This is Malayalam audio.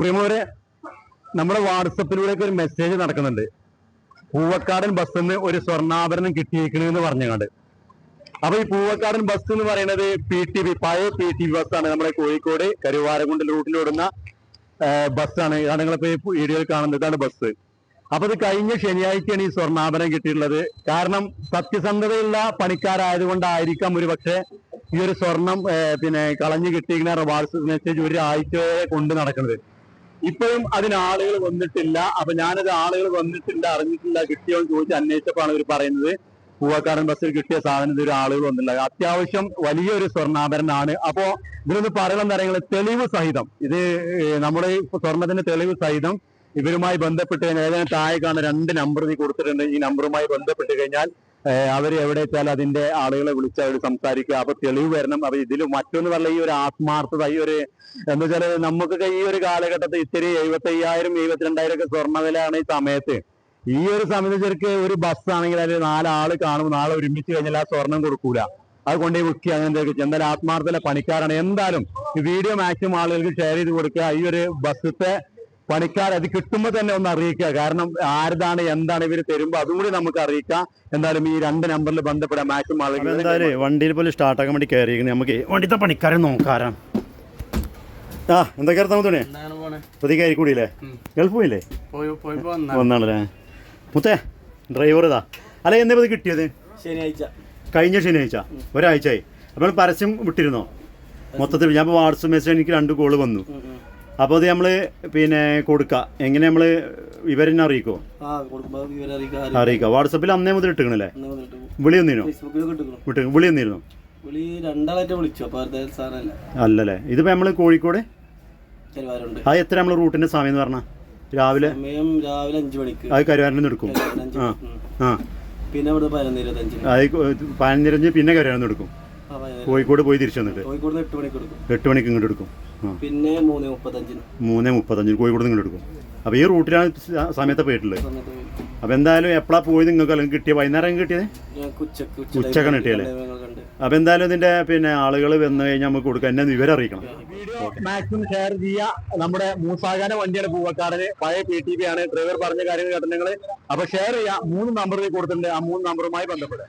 പ്രിയമോരെ നമ്മുടെ വാട്സപ്പിലൂടെ ഒരു മെസ്സേജ് നടക്കുന്നുണ്ട്. പൂവക്കാടൻ ബസ് എന്ന് ഒരു സ്വർണാഭരണം കിട്ടിയേക്കണെന്ന് പറഞ്ഞുകൊണ്ട് അപ്പൊ ഈ പൂവക്കാടൻ ബസ് എന്ന് പറയുന്നത് പി ടി ബി പഴയ പി ടി ബി ബസ്സാണ് നമ്മുടെ കോഴിക്കോട് കരുവാരകുണ്ട് റൂട്ടിലോടുന്ന ബസ്സാണ് ഇതാണ് നിങ്ങളിപ്പോ ഈ വീഡിയോയിൽ കാണുന്നത്. ഇതാണ് ബസ് അപ്പൊ ഇത് കഴിഞ്ഞ ശനിയാഴ്ചയാണ് ഈ സ്വർണാഭരണം കിട്ടിയിട്ടുള്ളത്. കാരണം സത്യസന്ധതയുള്ള പണിക്കാരായതുകൊണ്ടായിരിക്കാം ഒരു പക്ഷേ ഈ ഒരു സ്വർണം പിന്നെ കളഞ്ഞു കിട്ടിയിരിക്കുന്ന വാട്സപ്പ് മെസ്സേജ് ഒരു ആഴ്ച കൊണ്ട് നടക്കുന്നത്. ഇപ്പോഴും അതിന് ആളുകൾ വന്നിട്ടില്ല. അപ്പൊ ഞാനത് ആളുകൾ വന്നിട്ടില്ല അറിഞ്ഞിട്ടില്ല കിട്ടിയോ എന്ന് ചോദിച്ച് അന്വേഷിച്ചപ്പോഴാണ് ഇവർ പറയുന്നത്. പൂവക്കാടൻ ബസ്സിൽ കിട്ടിയ സാധനം ഇതൊരു ആളുകൾ വന്നില്ല. അത്യാവശ്യം വലിയൊരു സ്വർണാഭരണമാണ്. അപ്പോ ഇതിനൊന്ന് പറയണം അറിയുന്നത് തെളിവ് സഹിതം. ഇത് നമ്മുടെ സ്വർണത്തിന്റെ തെളിവ് സഹിതം ഇവരുമായി ബന്ധപ്പെട്ട് കഴിഞ്ഞാൽ ഏതാനും താഴെ കാണുന്ന രണ്ട് നമ്പർ നീ കൊടുത്തിട്ടുണ്ട്. ഈ നമ്പറുമായി ബന്ധപ്പെട്ട് കഴിഞ്ഞാൽ അവർ എവിടെ വെച്ചാൽ അതിന്റെ ആളുകളെ വിളിച്ച് അവർ സംസാരിക്കുക. അപ്പൊ തെളിവ് വരണം. അപ്പൊ ഇതിൽ മറ്റൊന്ന് പറഞ്ഞ ഈ ഒരു ആത്മാർത്ഥത ഈ ഒരു എന്താ വെച്ചാൽ നമുക്കൊക്കെ ഈ ഒരു കാലഘട്ടത്തിൽ ഇത്തിരി എഴുപത്തി അയ്യായിരം എഴുപത്തിരണ്ടായിരം ഒക്കെ സ്വർണ വിലയാണ് ഈ സമയത്ത്. ഈ ഒരു സമയത്ത് ഒരു ബസ് ആണെങ്കിൽ അതിൽ നാലാൾ കാണുമ്പോൾ നാളെ ഒരുമിച്ച് കഴിഞ്ഞാൽ ആ സ്വർണം കൊടുക്കൂല. അത് കൊണ്ടുപോയി വിൽക്കുക അങ്ങനെ എന്തായാലും ആത്മാർത്ഥത്തിലെ പണിക്കാരാണ്. എന്തായാലും വീഡിയോ മാക്സിമം ആളുകൾക്ക് ഷെയർ ചെയ്ത് കൊടുക്കുക. ഈ ഒരു ബസ്സത്തെ പണിക്കാർ അത് കിട്ടുമ്പോൾ തന്നെ ഒന്ന് അറിയിക്കുക. കാരണം ആരതാണ് എന്താണ് ഇവർ തരുമ്പോൾ അതും കൂടി നമുക്ക് അറിയിക്കാം. എന്തായാലും ഈ രണ്ട് നമ്പറിൽ ബന്ധപ്പെടാം മാക്സിമം ആളുകൾ എന്തായാലും വണ്ടിയിൽ പോലും സ്റ്റാർട്ടാക്കാൻ വേണ്ടി കയറിയിരിക്കുന്നത് നമുക്ക് വണ്ടിത്തെ പണിക്കാരെ നോക്കാറാണ്. ആ എന്തൊക്കെ അർത്ഥം തോന്നിയേ? പോണേ? പുതിയ കയറിക്കൂടിയില്ലേ ഉം. ഗൾഫ് പോയില്ലേ? വന്നാണല്ലേ? മുത്തേ ഡ്രൈവർ ഇതാ. അല്ല എന്താ ഇത് കിട്ടിയത്? ശനിയാഴ്ച. കഴിഞ്ഞ ശനിയാഴ്ച ഒരാഴ്ചയായി. അപ്പോൾ പരസ്യം വിട്ടിരുന്നോ? മൊത്തത്തിൽ ഞാൻ വാട്സപ്പ് മെസ്സേജ് എനിക്ക് രണ്ട് കോൾ വന്നു. അപ്പോൾ അത് നമ്മൾ പിന്നെ കൊടുക്കുക എങ്ങനെ നമ്മൾ വിവരം അറിയിക്കോ? അറിയിക്കാം അറിയിക്കുക വാട്സപ്പിൽ അന്നേ മുതൽ ഇട്ടിക്കണല്ലേ? വിളി വിട്ട് വിളി ഒന്നിരുന്നു അല്ലല്ലേ. ഇതിപ്പോ നമ്മൾ കോഴിക്കോട്? അത് എത്ര നമ്മൾ റൂട്ടിന്റെ സമയം എന്ന് പറഞ്ഞാ? രാവിലെ? രാവിലെ അഞ്ചു മണിക്ക്. അത് എടുക്കും. കരുവാരൻ അഞ്ച് ആ ആ. പിന്നെ അത് പിന്നെ കരുവാരനിൽ എടുക്കും. കോഴിക്കോട് പോയി തിരിച്ചു വന്നിട്ട്? കോഴിക്കോട് എട്ട് മണിക്ക് എടുക്കും. എട്ട് മണിക്ക് ഇങ്ങോട്ട് എടുക്കും. പിന്നെ മൂന്ന് മുപ്പത്തഞ്ചിന്. മൂന്ന് മുപ്പത്തഞ്ചിന് കോഴിക്കോട് നിന്ന് ഇങ്ങോട്ട് എടുക്കും. അപ്പോൾ ഈ റൂട്ടിലാണ് സമയത്ത് പോയിട്ടുള്ളത്. അപ്പൊ അപ്പോൾ എന്തായാലും എപ്പോഴാണ് പോയി നിങ്ങൾക്ക് അല്ലെങ്കിൽ കിട്ടിയ വൈകുന്നേരം കിട്ടിയത്? ഉച്ചക്കാണ് കിട്ടിയല്ലേ? അപ്പൊ അപ്പോൾ എന്തായാലും ഇതിന്റെ പിന്നെ ആളുകൾ വന്നു കഴിഞ്ഞാൽ നമുക്ക് കൊടുക്കാം. എന്നെ വിവരം അറിയിക്കണം. വീഡിയോ മാക്സിമം ഷെയർ ചെയ്യുക നമ്മുടെ മൂസാകാന വണ്ടിയാണ് പൂവക്കാടന്. പഴയ പി ടി പി ആണ്. ഡ്രൈവർ പറഞ്ഞ കാര്യങ്ങൾ കേട്ടിട്ടുണ്ടെങ്കിൽ അപ്പൊ ഷെയർ ചെയ്യുക മൂന്ന് നമ്പറിൽ കൊടുത്തിട്ടുണ്ട്. ആ മൂന്ന് നമ്പറുമായി ബന്ധപ്പെടുക